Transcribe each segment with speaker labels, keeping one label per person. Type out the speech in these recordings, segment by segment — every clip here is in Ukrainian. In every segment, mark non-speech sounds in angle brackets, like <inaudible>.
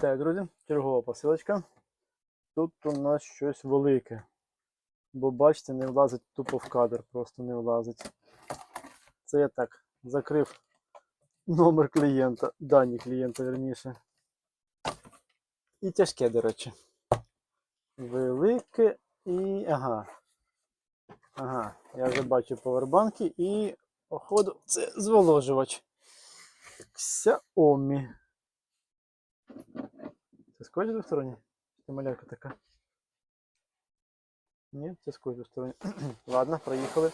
Speaker 1: Так, друзі, чергова посилочка. Тут у нас щось велике. Бо бачите, не влазить тупо в кадр, просто не влазить. Це я так закрив номер клієнта, дані клієнта, верніше. І тяжке, до речі. Велике і. Ага. Ага, я вже бачу повербанки і, походу, це зволожувач. Xiaomi. Скотч двосторонній? Це малярка така. Ні, це скотч двосторонній. <clears throat> Ладно, проїхали.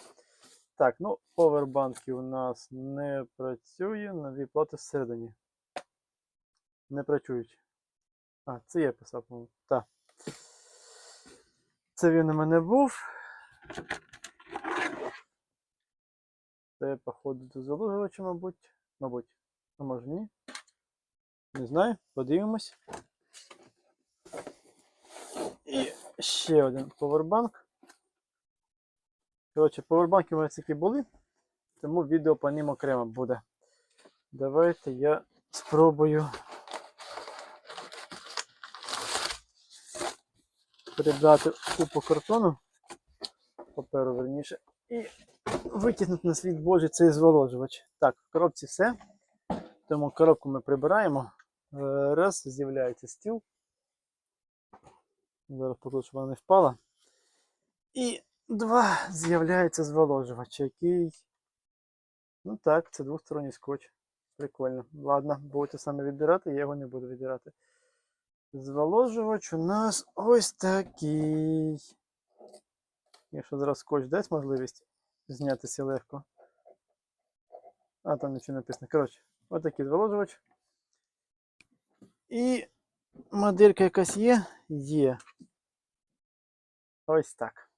Speaker 1: Так, ну, повербанки у нас не працює, нові плати всередині. Не працюють. А, це я писав, по-моєму. Так. Це він у мене був. Це, походу, до залужувача, мабуть. Мабуть. А може ні. Не знаю, подивимось. І ще один повербанк. Коротше, повербанки у мене тільки були, тому відео по ним окремо буде. Давайте я спробую прибрати купу картону, паперу верніше, і витягнути на світ Божий цей зволожувач. Так, в коробці все. Тому коробку ми прибираємо. Е, Раз, з'являється стіл. Зараз покажу, щоб вона не впала. І два, з'являється зволожувач, який. Ну так, це двосторонній скотч. Прикольно. Ладно, будете саме відбирати, я його не буду відбирати. Зволожувач у нас ось такий. Якщо зараз скотч дасть можливість знятися легко. А, там нічого написано. Коротше, ось такий зволожувач. І моделька якась є? Є. Ось так.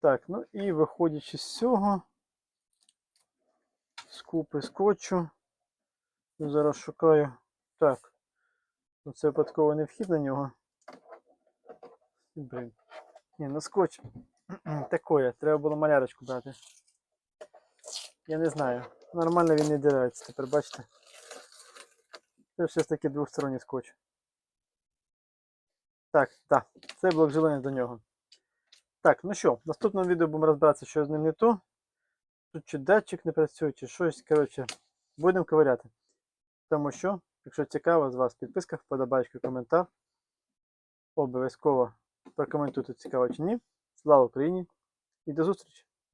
Speaker 1: Так, ну і виходячи з цього, з купи скотчу, зараз шукаю. Так. Ну, Це випадково не вхід на нього. Блін. Ні, ну скотч. <clears throat> Такое, треба було малярочку брати. Я не знаю. Нормально він не дирається, тепер бачите. Це ж таки двосторонній скотч. Так, так, це блок жилення до нього. Так, ну що, в наступному відео будемо розбиратися, що з ним не то. Тут чи датчик не працює, чи щось. Коротше, будемо ковиряти. Тому що, якщо цікаво з вас, підписка, вподобайка, коментар. Обов'язково прокоментуйте цікаво чи ні. Слава Україні і до зустрічі!